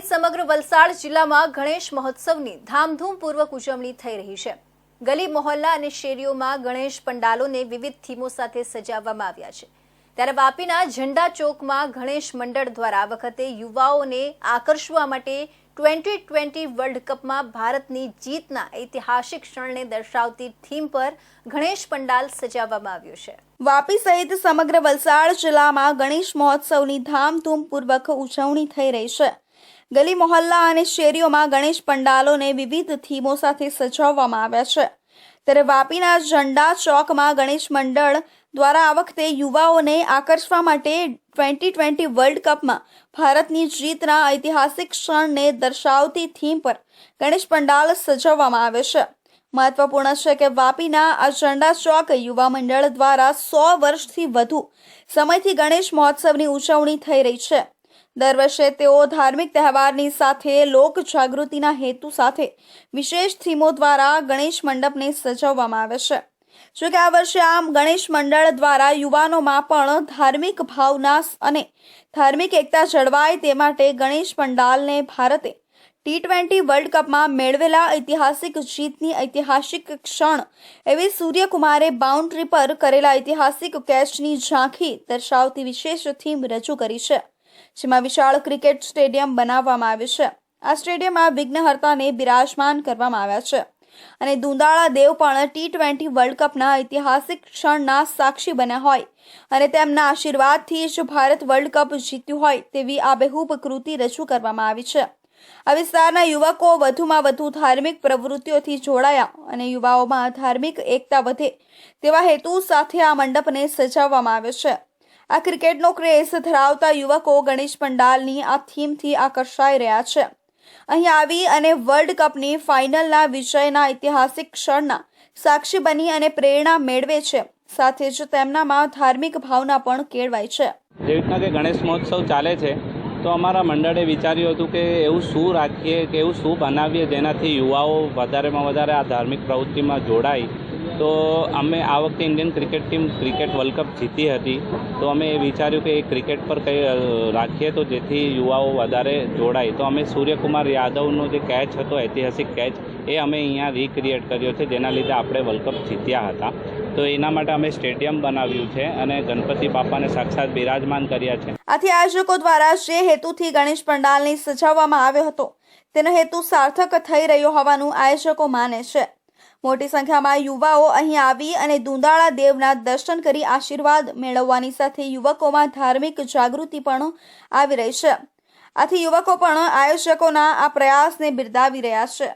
સહિત સમગ્ર વલસાડ જિલ્લામાં ગણેશ મહોત્સવની ધામધૂમપૂર્વક ઉજવણી થઈ રહી છે. ગલી મોહલ્લા અને શેરીઓમાં ગણેશ પંડાલોને વિવિધ થીમો સાથે સજાવવામાં આવ્યા છે. ત્યારે વાપીના ઝંડા ચોકમાં ગણેશ મંડળ દ્વારા વખતે યુવાઓને આકર્ષવા માટે ટ્વેન્ટી ટ્વેન્ટી વર્લ્ડ કપમાં ભારતની જીતના ઐતિહાસિક ક્ષણને દર્શાવતી થીમ પર ગણેશ પંડાલ સજાવવામાં આવ્યું છે. વાપી સહિત સમગ્ર વલસાડ જિલ્લામાં ગણેશ મહોત્સવની ધામધૂમપૂર્વક ઉજવણી થઈ રહી છે. ગલી મોહલ્લા અને શેરીઓમાં ગણેશ પંડાલોને વિવિધ થીમો સાથે સજાવવામાં આવ્યા છે. ત્યારે વાપીના ઝંડા ચોકમાં ગણેશ મંડળ દ્વારા આ વખતે યુવાઓને આકર્ષવા માટે ટ્વેન્ટી ટ્વેન્ટી વર્લ્ડ કપમાં ભારતની જીતના ઐતિહાસિક ક્ષણને દર્શાવતી થીમ પર ગણેશ પંડાલ સજાવવામાં આવે છે. મહત્વપૂર્ણ છે કે વાપીના આ ઝંડા ચોક યુવા મંડળ દ્વારા સો વર્ષથી વધુ સમયથી ગણેશ મહોત્સવની ઉજવણી થઈ રહી છે. દર વર્ષે તેઓ ધાર્મિક તહેવારની સાથે, લોક જાગૃતિના હેતુ સાથે વિશેષ થીમો દ્વારા ગણેશ મંડપને સજાવવામાં આવે છે. જો કે આ વર્ષે આમ ગણેશ મંડળ દ્વારા યુવાનોમાં પણ ધાર્મિક ભાવના અને ધાર્મિક એકતા જળવાય તે માટે ગણેશ પંડાલને ભારતે ટી ટ્વેન્ટી વર્લ્ડ કપમાં મેળવેલા ઐતિહાસિક જીતની ઐતિહાસિક ક્ષણ એવી સૂર્યકુમારે બાઉન્ડ્રી પર કરેલા ઐતિહાસિક કેચની ઝાંખી દર્શાવતી વિશેષ થીમ રજૂ કરી છે, જેમાં વિશાળ ક્રિકેટ સ્ટેડિયમ બનાવવામાં આવ્યું છે. આ સ્ટેડિયમમાં વિઘ્નહર્તાને બિરાજમાન કરવામાં આવ્યા છે. અને દુંદાળા દેવ પણ ટી ટ્વેન્ટી વર્લ્ડ કપના ઐતિહાસિક ક્ષણના સાક્ષી બન્યા હોય અને તેમના આશીર્વાદથી જ ભારત વર્લ્ડ કપ જીત્યું હોય તેવી આબેહૂબ કૃતિ રજૂ કરવામાં આવી છે. આ વિસ્તારના યુવકો વધુમાં વધુ ધાર્મિક પ્રવૃત્તિઓથી જોડાયા અને યુવાઓમાં ધાર્મિક એકતા વધે તેવા હેતુ સાથે આ મંડપને સજાવવામાં આવ્યો છે. આ ક્રિકેટનો ક્રેઝ ધરાવતા યુવકો ગણેશ પંડાલની આ થીમથી આકર્ષાઈ રહ્યા છે. અહીં આવી અને વર્લ્ડ કપની ફાઇનલના વિજયના ઐતિહાસિક ક્ષણના સાક્ષી બની અને પ્રેરણા મેળવે છે. સાથે જ તેમનામાં ધાર્મિક ભાવના પણ કેળવાય છે. જેવી રીતના કે ગણેશ મહોત્સવ ચાલે છે, તો અમારા મંડળે વિચાર્યું હતું કે એવું શું રાખીએ, કે એવું શું બનાવીએ જેનાથી યુવાઓ વધારેમાં વધારે આ ધાર્મિક પ્રવૃત્તિમાં જોડાય. તો અમે આ વખતે Indian cricket team cricket world cup જીતી હતી. તો અમે એ વિચાર્યું કે એ ક્રિકેટ પર કંઈ રાખીએ તો જેથી યુવાઓ વધારે જોડાય. તો અમે સૂર્યકુમાર યાદવનો જે કેચ હતો, ઐતિહાસિક કેચ એ અમે અહીંયા રિક્રિએટ કર્યો છે, જેના લીધે આપણે વર્લ્ડ કપ જીત્યા હતા. તો એના માટે અમે સ્ટેડિયમ બનાવ્યું છે અને ગણપતિ બાપાને સાક્ષાત બિરાજમાન કર્યા છે. આથી આયોજકો દ્વારા જે હેતુથી ગણેશ પંડાલને સજાવવામાં આવ્યો હતો, તેનો હેતુ સાર્થક થઈ રહ્યો હોવાનું આયોજકો માને છે. મોટી સંખ્યામાં યુવાઓ અહીં આવી અને દુંદાળા દેવના દર્શન કરી આશીર્વાદ મેળવવાની સાથે યુવકોમાં ધાર્મિક જાગૃતિ પણ આવી રહી છે. આથી યુવકો પણ આયોજકોના આ પ્રયાસને બિરદાવી રહ્યા છે.